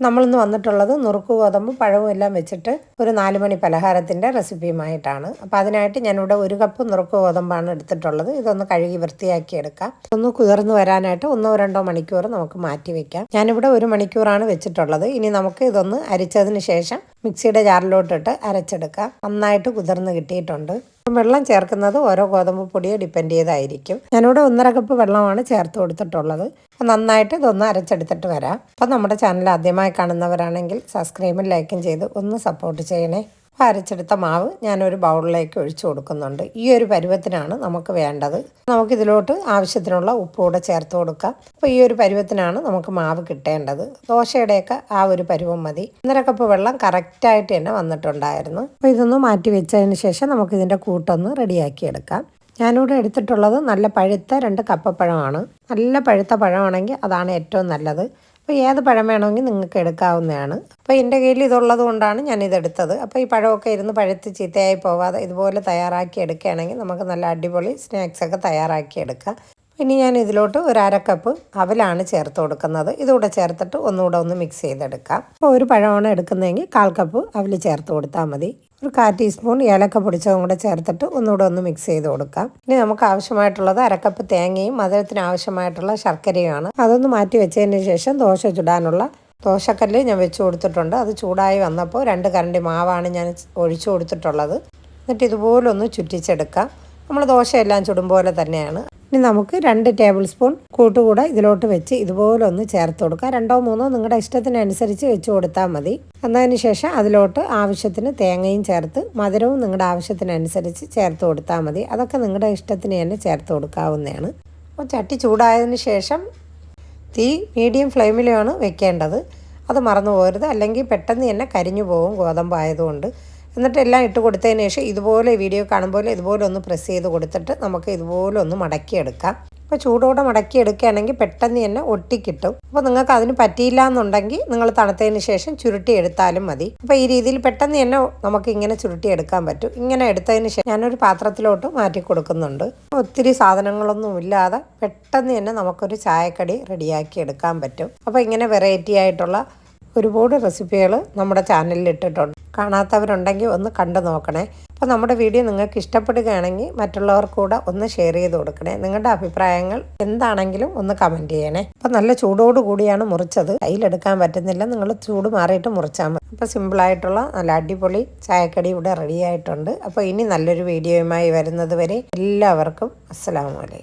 നമ്മളിന്ന് വന്നിട്ടുള്ളത് നുറുക്ക് ഗോതമ്പ് പഴവും എല്ലാം വെച്ചിട്ട് ഒരു നാല് മണി പലഹാരത്തിന്റെ റെസിപ്പിയുമായിട്ടാണ്. അപ്പോൾ അതിനായിട്ട് ഞാനിവിടെ ഒരു കപ്പ് നുറുക്ക് ഗോതമ്പാണ് എടുത്തിട്ടുള്ളത്. ഇതൊന്ന് കഴുകി വൃത്തിയാക്കി എടുക്കാം. ഒന്ന് കുതിർന്ന് വരാനായിട്ട് ഒന്നോ രണ്ടോ മണിക്കൂർ നമുക്ക് മാറ്റി വെക്കാം. ഞാനിവിടെ ഒരു മണിക്കൂറാണ് വെച്ചിട്ടുള്ളത്. ഇനി നമുക്ക് ഇതൊന്ന് അരിച്ചതിന് ശേഷം മിക്സിയുടെ ജാറിലോട്ടിട്ട് അരച്ചെടുക്കാം. നന്നായിട്ട് കുതിർന്ന് കിട്ടിയിട്ടുണ്ട്. വെള്ളം ചേർക്കുന്നത് ഓരോ ഗോതമ്പ് പൊടിയെ ഡിപ്പെൻഡ് ചെയ്തായിരിക്കും. ഞാനിവിടെ ഒന്നര കപ്പ് വെള്ളമാണ് ചേർത്ത് കൊടുത്തിട്ടുള്ളത്. അപ്പം നന്നായിട്ട് ഇതൊന്ന് അരച്ചെടുത്തിട്ട് വരാം. അപ്പം നമ്മുടെ ചാനൽ ആദ്യമായി കാണുന്നവരാണെങ്കിൽ സബ്സ്ക്രൈബും ലൈക്കും ചെയ്ത് ഒന്ന് സപ്പോർട്ട് ചെയ്യണേ. അപ്പോൾ അരച്ചെടുത്ത മാവ് ഞാനൊരു ബൗളിലേക്ക് ഒഴിച്ചു കൊടുക്കുന്നുണ്ട്. ഈ ഒരു പരുവത്തിനാണ് നമുക്ക് വേണ്ടത്. നമുക്കിതിലോട്ട് ആവശ്യത്തിനുള്ള ഉപ്പ് കൂടെ ചേർത്ത് കൊടുക്കാം. അപ്പോൾ ഈ ഒരു പരുവത്തിനാണ് നമുക്ക് മാവ് കിട്ടേണ്ടത്. ദോശയുടെയൊക്കെ ആ ഒരു പരുവം മതി. ഒന്നര കപ്പ് വെള്ളം കറക്റ്റായിട്ട് തന്നെ വന്നിട്ടുണ്ടായിരുന്നു. അപ്പോൾ ഇതൊന്ന് മാറ്റി വെച്ചതിന് ശേഷം നമുക്കിതിന്റെ കൂട്ടൊന്ന് റെഡിയാക്കി എടുക്കാം. ഞാനിവിടെ എടുത്തിട്ടുള്ളത് നല്ല പഴുത്ത രണ്ട് കപ്പപ്പഴമാണ്. നല്ല പഴുത്ത പഴമാണെങ്കിൽ അതാണ് ഏറ്റവും നല്ലത്. അപ്പോൾ ഏത് പഴം വേണമെങ്കിൽ നിങ്ങൾക്ക് എടുക്കാവുന്നതാണ്. അപ്പോൾ എന്റെ കയ്യിൽ ഇതുള്ളത് കൊണ്ടാണ് ഞാനിതെടുത്തത്. അപ്പോൾ ഈ പഴമൊക്കെ ഇരുന്ന് പഴുത്ത് ചീത്തയായി പോവാതെ ഇതുപോലെ തയ്യാറാക്കി എടുക്കുകയാണെങ്കിൽ നമുക്ക് നല്ല അടിപൊളി സ്നാക്സൊക്കെ തയ്യാറാക്കി എടുക്കാം. ഇനി ഞാൻ ഇതിലോട്ട് ഒരു അര കപ്പ് അവലാണ് ചേർത്ത് കൊടുക്കുന്നത്. ഇതുകൂടെ ചേർത്തിട്ട് ഒന്നുകൂടെ ഒന്ന് മിക്സ് ചെയ്തെടുക്കാം. അപ്പോൾ ഒരു പഴമാണ് എടുക്കുന്നതെങ്കിൽ കാൽ കപ്പ് അവൽ ചേർത്ത് കൊടുത്താൽ മതി. ഒരു കാ ടീസ്പൂൺ ഏലക്ക പൊടിച്ചതും കൂടെ ചേർത്തിട്ട് ഒന്നുകൂടെ ഒന്ന് മിക്സ് ചെയ്ത് കൊടുക്കാം. ഇനി നമുക്ക് ആവശ്യമായിട്ടുള്ളത് അരക്കപ്പ് തേങ്ങയും മധുരത്തിന് ആവശ്യമായിട്ടുള്ള ശർക്കരയുമാണ്. അതൊന്ന് മാറ്റി വെച്ചതിന് ശേഷം ദോശ ചുടാനുള്ള ദോശക്കല്ല് ഞാൻ വെച്ച് കൊടുത്തിട്ടുണ്ട്. അത് ചൂടായി വന്നപ്പോൾ രണ്ട് കരണ്ടി മാവാണ് ഞാൻ ഒഴിച്ചു കൊടുത്തിട്ടുള്ളത്. എന്നിട്ട് ഇതുപോലെ ഒന്ന് ചുറ്റിച്ചെടുക്കാം. നമ്മൾ ദോശയെല്ലാം ചുടും പോലെ തന്നെയാണ്. ഇനി നമുക്ക് രണ്ട് ടേബിൾ സ്പൂൺ കൂട്ടുകൂടെ ഇതിലോട്ട് വെച്ച് ഇതുപോലെ ഒന്ന് ചേർത്ത് കൊടുക്കുക രണ്ടോ മൂന്നോ നിങ്ങളുടെ ഇഷ്ടത്തിനനുസരിച്ച് വെച്ച് കൊടുത്താൽ മതി. എന്നതിന് ശേഷം അതിലോട്ട് ആവശ്യത്തിന് തേങ്ങയും ചേർത്ത് മധുരവും നിങ്ങളുടെ ആവശ്യത്തിനനുസരിച്ച് ചേർത്ത് കൊടുത്താൽ മതി. അതൊക്കെ നിങ്ങളുടെ ഇഷ്ടത്തിന് തന്നെ ചേർത്ത് കൊടുക്കാവുന്നതാണ്. അപ്പോൾ ചട്ടി ചൂടായതിന് ശേഷം തീ മീഡിയം ഫ്ലെയിമിലാണ് വെക്കേണ്ടത്. അത് മറന്നു പോകരുത്. അല്ലെങ്കിൽ പെട്ടെന്ന് തന്നെ കരിഞ്ഞു പോകും ഗോതമ്പായതുകൊണ്ട്. എന്നിട്ട് എല്ലാം ഇട്ട് കൊടുത്തതിന് ശേഷം ഇതുപോലെ വീഡിയോ കാണുമ്പോൾ ഇതുപോലെ ഒന്ന് പ്രസ് ചെയ്ത് കൊടുത്തിട്ട് നമുക്ക് ഇതുപോലെ ഒന്ന് മടക്കിയെടുക്കാം. അപ്പോൾ ചൂടോടെ മടക്കിയെടുക്കുകയാണെങ്കിൽ പെട്ടെന്ന് തന്നെ ഒട്ടിക്കിട്ടും. അപ്പോൾ നിങ്ങൾക്ക് അതിന് പറ്റിയില്ല എന്നുണ്ടെങ്കിൽ നിങ്ങൾ തണുത്തതിന് ശേഷം ചുരുട്ടി എടുത്താലും മതി. അപ്പോൾ ഈ രീതിയിൽ പെട്ടെന്ന് തന്നെ നമുക്ക് ഇങ്ങനെ ചുരുട്ടി എടുക്കാൻ പറ്റും. ഇങ്ങനെ എടുത്തതിന് ശേഷം ഞാനൊരു പാത്രത്തിലോട്ട് മാറ്റി കൊടുക്കുന്നുണ്ട്. ഒത്തിരി സാധനങ്ങളൊന്നും ഇല്ലാതെ പെട്ടെന്ന് തന്നെ നമുക്കൊരു ചായക്കടി റെഡിയാക്കി എടുക്കാൻ പറ്റും. അപ്പോൾ ഇങ്ങനെ വെറൈറ്റി ആയിട്ടുള്ള ഒരുപാട് റെസിപ്പികൾ നമ്മുടെ ചാനലിൽ ഇട്ടിട്ടുണ്ട്. കാണാത്തവരുണ്ടെങ്കിൽ ഒന്ന് കണ്ടു നോക്കണേ. അപ്പോൾ നമ്മുടെ വീഡിയോ നിങ്ങൾക്ക് ഇഷ്ടപ്പെടുകയാണെങ്കിൽ മറ്റുള്ളവർക്ക് കൂടെ ഒന്ന് ഷെയർ ചെയ്ത് കൊടുക്കണേ. നിങ്ങളുടെ അഭിപ്രായങ്ങൾ എന്താണെങ്കിലും ഒന്ന് കമന്റ് ചെയ്യണേ. അപ്പോൾ നല്ല ചൂടോട് കൂടിയാണ് മുറിച്ചത്. കയ്യിലെടുക്കാൻ പറ്റുന്നില്ല. നിങ്ങൾ ചൂട് മാറിയിട്ട് മുറിച്ചാൽ മതി. അപ്പോൾ സിമ്പിളായിട്ടുള്ള നല്ല അടിപൊളി ചായക്കടി ഇവിടെ റെഡിയായിട്ടുണ്ട് അപ്പോൾ ഇനി നല്ലൊരു വീഡിയോയുമായി വരുന്നത് വരെ എല്ലാവർക്കും അസ്സലാമലൈക്കും